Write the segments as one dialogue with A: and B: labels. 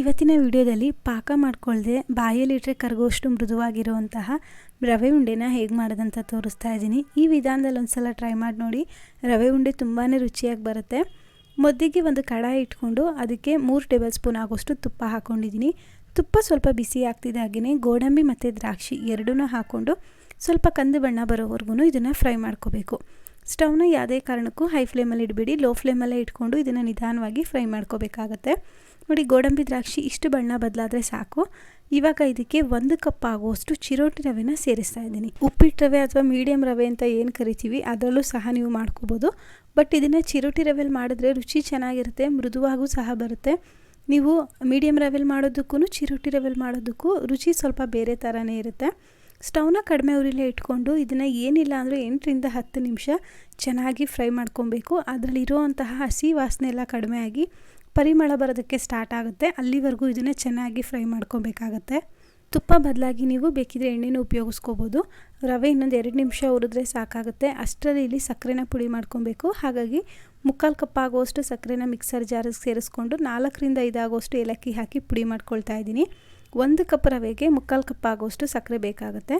A: ಇವತ್ತಿನ ವಿಡಿಯೋದಲ್ಲಿ ಪಾಕ ಮಾಡ್ಕೊಳ್ಳದೆ ಬಾಯಲ್ಲಿಟ್ಟರೆ ಕರಗೋಷ್ಟು ಮೃದುವಾಗಿರುವಂತಹ ರವೆ ಉಂಡೆನ ಹೇಗೆ ಮಾಡೋದಂತ ತೋರಿಸ್ತಾ ಇದ್ದೀನಿ. ಈ ವಿಧಾನದಲ್ಲಿ ಒಂದು ಸಲ ಟ್ರೈ ಮಾಡಿ ನೋಡಿ. ರವೆ ಉಂಡೆ ತುಂಬಾ ರುಚಿಯಾಗಿ ಬರುತ್ತೆ. ಮೊದಲಿಗೆ ಒಂದು ಕಡಾಯಿ ಇಟ್ಕೊಂಡು ಅದಕ್ಕೆ ಮೂರು ಟೇಬಲ್ ಸ್ಪೂನ್ ಆಗೋಷ್ಟು ತುಪ್ಪ ಹಾಕ್ಕೊಂಡಿದ್ದೀನಿ ತುಪ್ಪ ಸ್ವಲ್ಪ ಬಿಸಿ ಆಗ್ತಿದೆ ಗೋಡಂಬಿ ಮತ್ತು ದ್ರಾಕ್ಷಿ ಎರಡೂ ಹಾಕ್ಕೊಂಡು ಸ್ವಲ್ಪ ಕಂದು ಬಣ್ಣ ಬರೋವರೆಗೂ ಇದನ್ನು ಫ್ರೈ ಮಾಡ್ಕೋಬೇಕು. ಸ್ಟವ್ನ ಯಾವುದೇ ಕಾರಣಕ್ಕೂ ಹೈ ಫ್ಲೇಮಲ್ಲಿ ಇಡಬೇಡಿ. ಲೋ ಫ್ಲೇಮಲ್ಲೇ ಇಟ್ಕೊಂಡು ಇದನ್ನು ನಿಧಾನವಾಗಿ ಫ್ರೈ ಮಾಡ್ಕೋಬೇಕಾಗತ್ತೆ. ನೋಡಿ, ಗೋಡಂಬಿ ದ್ರಾಕ್ಷಿ ಇಷ್ಟು ಬಣ್ಣ ಬದಲಾದರೆ ಸಾಕು. ಇವಾಗ ಇದಕ್ಕೆ ಒಂದು ಕಪ್ ಆಗುವಷ್ಟು ಚಿರೋಟಿ ರವೆನ ಸೇರಿಸ್ತಾ ಇದ್ದೀನಿ. ಉಪ್ಪಿಟ್ಟು ರವೆ ಅಥವಾ ಮೀಡಿಯಮ್ ರವೆ ಅಂತ ಏನು ಕರಿತೀವಿ, ಅದರಲ್ಲೂ ಸಹ ನೀವು ಮಾಡ್ಕೋಬೋದು. ಬಟ್ ಇದನ್ನು ಚಿರೋಟಿ ರವೆಲಿ ಮಾಡಿದ್ರೆ ರುಚಿ ಚೆನ್ನಾಗಿರುತ್ತೆ, ಮೃದುವಾಗೂ ಸಹ ಬರುತ್ತೆ. ನೀವು ಮೀಡಿಯಂ ರವೆಲಿ ಮಾಡೋದಕ್ಕೂ ಚಿರೋಟಿ ರವೆಲಿ ಮಾಡೋದಕ್ಕೂ ರುಚಿ ಸ್ವಲ್ಪ ಬೇರೆ ಥರನೇ ಇರುತ್ತೆ. ಸ್ಟವ್ನ ಕಡಿಮೆ ಉರಿಲೇ ಇಟ್ಕೊಂಡು ಇದನ್ನು ಏನಿಲ್ಲ ಅಂದರೆ ಎಂಟರಿಂದ ಹತ್ತು ನಿಮಿಷ ಚೆನ್ನಾಗಿ ಫ್ರೈ ಮಾಡ್ಕೊಬೇಕು. ಅದರಲ್ಲಿರುವಂತಹ ಹಸಿ ವಾಸನೆ ಎಲ್ಲ ಕಡಿಮೆ ಆಗಿ ಪರಿಮಳ ಬರೋದಕ್ಕೆ ಸ್ಟಾರ್ಟ್ ಆಗುತ್ತೆ. ಅಲ್ಲಿವರೆಗೂ ಇದನ್ನು ಚೆನ್ನಾಗಿ ಫ್ರೈ ಮಾಡ್ಕೊಬೇಕಾಗತ್ತೆ. ತುಪ್ಪ ಬದಲಾಗಿ ನೀವು ಬೇಕಿದ್ರೆ ಎಣ್ಣೆನೂ ಉಪಯೋಗಿಸ್ಕೋಬೋದು. ರವೆ ಇನ್ನೊಂದು ಎರಡು ನಿಮಿಷ ಉರಿದ್ರೆ ಸಾಕಾಗುತ್ತೆ. ಅಷ್ಟರಲ್ಲಿ ಇಲ್ಲಿ ಸಕ್ಕರೆನ ಪುಡಿ ಮಾಡ್ಕೊಬೇಕು. ಹಾಗಾಗಿ ಮುಕ್ಕಾಲು ಕಪ್ ಆಗುವಷ್ಟು ಸಕ್ಕರೆನ ಮಿಕ್ಸರ್ ಜಾರಿಗೆ ಸೇರಿಸ್ಕೊಂಡು ನಾಲ್ಕರಿಂದ ಐದಾಗುವಷ್ಟು ಏಲಕ್ಕಿ ಹಾಕಿ ಪುಡಿ ಮಾಡ್ಕೊಳ್ತಾ ಇದ್ದೀನಿ. ಒಂದು ಕಪ್ ರವೆಗೆ ಮುಕ್ಕಾಲು ಕಪ್ ಆಗೋಷ್ಟು ಸಕ್ಕರೆ ಬೇಕಾಗುತ್ತೆ.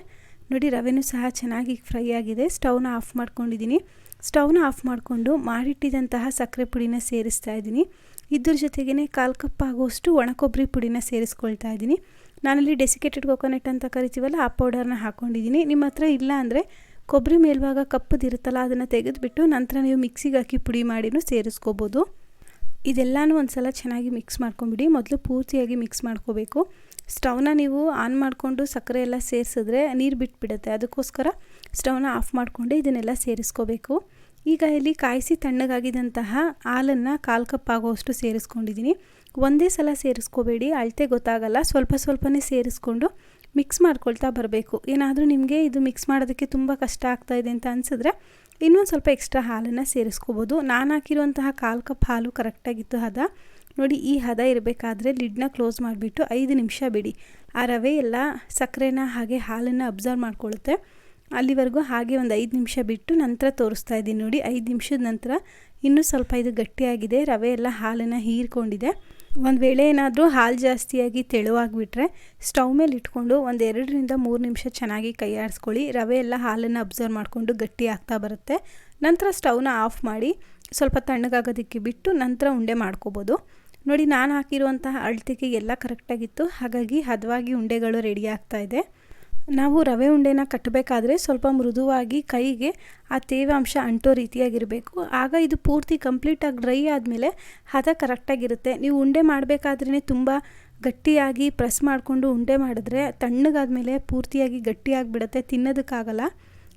A: ನೋಡಿ, ರವೆನೂ ಸಹ ಚೆನ್ನಾಗಿ ಫ್ರೈ ಆಗಿದೆ. ಸ್ಟವ್ನ ಆಫ್ ಮಾಡ್ಕೊಂಡಿದ್ದೀನಿ. ಸ್ಟವ್ನ ಆಫ್ ಮಾಡಿಕೊಂಡು ಮಾಡಿಟ್ಟಿದ್ದಂತಹ ಸಕ್ಕರೆ ಪುಡಿನ ಸೇರಿಸ್ತಾ ಇದ್ದೀನಿ. ಇದ್ರ ಜೊತೆಗೇ ಕಾಲು ಕಪ್ ಆಗುವಷ್ಟು ಒಣಕೊಬ್ಬರಿ ಪುಡಿನ ಸೇರಿಸ್ಕೊಳ್ತಾ ಇದ್ದೀನಿ. ನಾನಲ್ಲಿ ಡೆಸಿಕೇಟೆಡ್ ಕೊಕೊನೆಟ್ ಅಂತ ಕರಿತೀವಲ್ಲ, ಆ ಪೌಡರ್ನ ಹಾಕ್ಕೊಂಡಿದ್ದೀನಿ ನಿಮ್ಮ ಹತ್ರ ಇಲ್ಲ ಅಂದರೆ ಕೊಬ್ಬರಿ ಮೇಲ್ಭಾಗ ಕಪ್ಪದಿರುತ್ತಲ್ಲ ಅದನ್ನು ತೆಗೆದುಬಿಟ್ಟು ನಂತರ ನೀವು ಮಿಕ್ಸಿಗೆ ಹಾಕಿ ಪುಡಿ ಮಾಡಿನೂ ಸೇರಿಸ್ಕೋಬೋದು. ಇದೆಲ್ಲನೂ ಒಂದು ಸಲ ಚೆನ್ನಾಗಿ ಮಿಕ್ಸ್ ಮಾಡ್ಕೊಂಬಿಡಿ. ಮೊದಲು ಪೂರ್ತಿಯಾಗಿ ಮಿಕ್ಸ್ ಮಾಡ್ಕೋಬೇಕು. ಸ್ಟವ್ನ ನೀವು ಆನ್ ಮಾಡಿಕೊಂಡು ಸಕ್ಕರೆ ಎಲ್ಲ ಸೇರಿಸಿದ್ರೆ ನೀರು ಬಿಟ್ಬಿಡುತ್ತೆ. ಅದಕ್ಕೋಸ್ಕರ ಸ್ಟವ್ನ ಆಫ್ ಮಾಡಿಕೊಂಡು ಇದನ್ನೆಲ್ಲ ಸೇರಿಸ್ಕೋಬೇಕು. ಈಗ ಇಲ್ಲಿ ಕಾಯಿಸಿ ತಣ್ಣಗಾಗಿದ್ದಂತಹ ಹಾಲನ್ನು ಕಾಲು ಕಪ್ ಆಗೋಷ್ಟು ಸೇರಿಸ್ಕೊಂಡಿದ್ದೀನಿ. ಒಂದೇ ಸಲ ಸೇರಿಸ್ಕೋಬೇಡಿ. ಅಳತೆ ಗೊತ್ತಾಗಲ್ಲ. ಸ್ವಲ್ಪ ಸ್ವಲ್ಪನೇ ಸೇರಿಸ್ಕೊಂಡು ಮಿಕ್ಸ್ ಮಾಡ್ಕೊಳ್ತಾ ಬರಬೇಕು. ಏನಾದರೂ ನಿಮಗೆ ಇದು ಮಿಕ್ಸ್ ಮಾಡೋದಕ್ಕೆ ತುಂಬ ಕಷ್ಟ ಆಗ್ತಾಯಿದೆ ಅಂತ ಅನಿಸಿದ್ರೆ ಇನ್ನೊಂದು ಸ್ವಲ್ಪ ಎಕ್ಸ್ಟ್ರಾ ಹಾಲನ್ನು ಸೇರಿಸ್ಕೋಬೋದು. ನಾನು ಹಾಕಿರುವಂತಹ ಕಾಲು ಕಪ್ ಹಾಲು ಕರೆಕ್ಟಾಗಿತ್ತು ಹದ. ನೋಡಿ, ಈ ಹದ ಇರಬೇಕಾದ್ರೆ ಲಿಡ್ನ ಕ್ಲೋಸ್ ಮಾಡಿಬಿಟ್ಟು ಐದು ನಿಮಿಷ ಬಿಡಿ. ಆ ರವೆ ಎಲ್ಲ ಸಕ್ಕರೆನ ಹಾಗೆ ಹಾಲನ್ನು ಅಬ್ಸರ್ವ್ ಮಾಡ್ಕೊಳ್ಳುತ್ತೆ ಅಲ್ಲಿವರೆಗೂ ಹಾಗೆ ಒಂದು ಐದು ನಿಮಿಷ ಬಿಟ್ಟು ನಂತರ ತೋರಿಸ್ತಾ ಇದ್ದೀನಿ ನೋಡಿ. ಐದು ನಿಮಿಷದ ನಂತರ ಇನ್ನೂ ಸ್ವಲ್ಪ ಇದು ಗಟ್ಟಿಯಾಗಿದೆ. ರವೆ ಎಲ್ಲ ಹಾಲನ್ನು ಹೀರ್ಕೊಂಡಿದೆ. ಒಂದು ವೇಳೆ ಏನಾದರೂ ಹಾಲು ಜಾಸ್ತಿಯಾಗಿ ತೆಳುವಾಗಿಬಿಟ್ರೆ ಸ್ಟವ್ ಮೇಲೆ ಇಟ್ಕೊಂಡು ಒಂದು ಎರಡರಿಂದ ಮೂರು ನಿಮಿಷ ಚೆನ್ನಾಗಿ ಕೈ ಆಡಿಸ್ಕೊಳ್ಳಿ. ರವೆ ಎಲ್ಲ ಹಾಲನ್ನು ಅಬ್ಸರ್ವ್ ಮಾಡಿಕೊಂಡು ಗಟ್ಟಿ ಆಗ್ತಾ ಬರುತ್ತೆ. ನಂತರ ಸ್ಟವ್ನ ಆಫ್ ಮಾಡಿ ಸ್ವಲ್ಪ ತಣ್ಣಗಾಗೋದಕ್ಕೆ ಬಿಟ್ಟು ನಂತರ ಉಂಡೆ ಮಾಡ್ಕೋಬೋದು. ನೋಡಿ, ನಾನು ಹಾಕಿರುವಂತಹ ಅಳತೆಗೆ ಎಲ್ಲ ಕರೆಕ್ಟಾಗಿತ್ತು. ಹಾಗಾಗಿ ಹದವಾಗಿ ಉಂಡೆಗಳು ರೆಡಿ ಆಗ್ತಾ ಇದೆ. ನಾವು ರವೆ ಉಂಡೆನ ಕಟ್ಟಬೇಕಾದ್ರೆ ಸ್ವಲ್ಪ ಮೃದುವಾಗಿ ಕೈಗೆ ಆ ತೇವಾಂಶ ಅಂಟೋ ರೀತಿಯಾಗಿರಬೇಕು. ಆಗ ಇದು ಪೂರ್ತಿ ಕಂಪ್ಲೀಟಾಗಿ ಡ್ರೈ ಆದಮೇಲೆ ಹದ ಕರೆಕ್ಟಾಗಿರುತ್ತೆ ನೀವು ಉಂಡೆ ಮಾಡಬೇಕಾದ್ರೇ ತುಂಬ ಗಟ್ಟಿಯಾಗಿ ಪ್ರೆಸ್ ಮಾಡಿಕೊಂಡು ಉಂಡೆ ಮಾಡಿದ್ರೆ ತಣ್ಣಗಾದ್ಮೇಲೆ ಪೂರ್ತಿಯಾಗಿ ಗಟ್ಟಿಯಾಗಿಬಿಡುತ್ತೆ, ತಿನ್ನೋದಕ್ಕಾಗಲ್ಲ.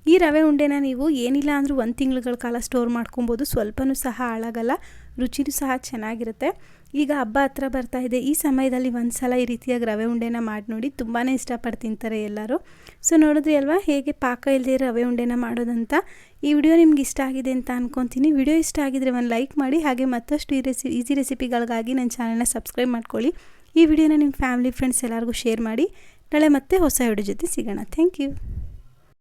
A: ಈ ರವೆ ಉಂಡೆನ ನೀವು ಏನಿಲ್ಲ ಅಂದರೂ ಒಂದು ತಿಂಗಳುಗಳ ಕಾಲ ಸ್ಟೋರ್ ಮಾಡ್ಕೊಬೋದು. ಸ್ವಲ್ಪನೂ ಸಹ ಹಾಳಾಗಲ್ಲ. ರುಚಿನೂ ಸಹ ಚೆನ್ನಾಗಿರುತ್ತೆ. ಈಗ ಹಬ್ಬ ಹತ್ರ ಬರ್ತಾ ಇದೆ. ಈ ಸಮಯದಲ್ಲಿ ಒಂದು ಸಲ ಈ ರೀತಿಯಾಗಿ ರವೆ ಉಂಡೆನ ಮಾಡಿ ನೋಡಿ ತುಂಬಾ ಇಷ್ಟಪಟ್ಟು ತಿಂತಾರೆ ಎಲ್ಲರೂ. ಸೊ ನೋಡಿದ್ರಿ ಅಲ್ವಾ? ಹೇಗೆ ಪಾಕ ಇಲ್ಲದೆ ರವೆ ಉಂಡೆನ ಮಾಡೋದಂತ. ಈ ವಿಡಿಯೋ ನಿಮ್ಗೆ ಇಷ್ಟ ಆಗಿದೆ ಅಂತ ಅನ್ಕೊತೀನಿ. ವಿಡಿಯೋ ಇಷ್ಟ ಆಗಿದ್ರೆ ಒಂದು ಲೈಕ್ ಮಾಡಿ, ಹಾಗೆ ಮತ್ತಷ್ಟು ಈ ರೆಸಿ, ಈಸಿ ರೆಸಿಪಿಗಳಿಗಾಗಿ ನನ್ನ ಚಾನಲ್ನ ಸಬ್ಸ್ಕ್ರೈಬ್ ಮಾಡ್ಕೊಳ್ಳಿ. ಈ ವಿಡಿಯೋನ ನಿಮ್ಮ ಫ್ಯಾಮಿಲಿ, ಫ್ರೆಂಡ್ಸ್ ಎಲ್ಲರಿಗೂ ಶೇರ್ ಮಾಡಿ. ನಾಳೆ ಮತ್ತೆ ಹೊಸ ವಿಡಿಯೋ ಜೊತೆ ಸಿಗೋಣ. Thank you.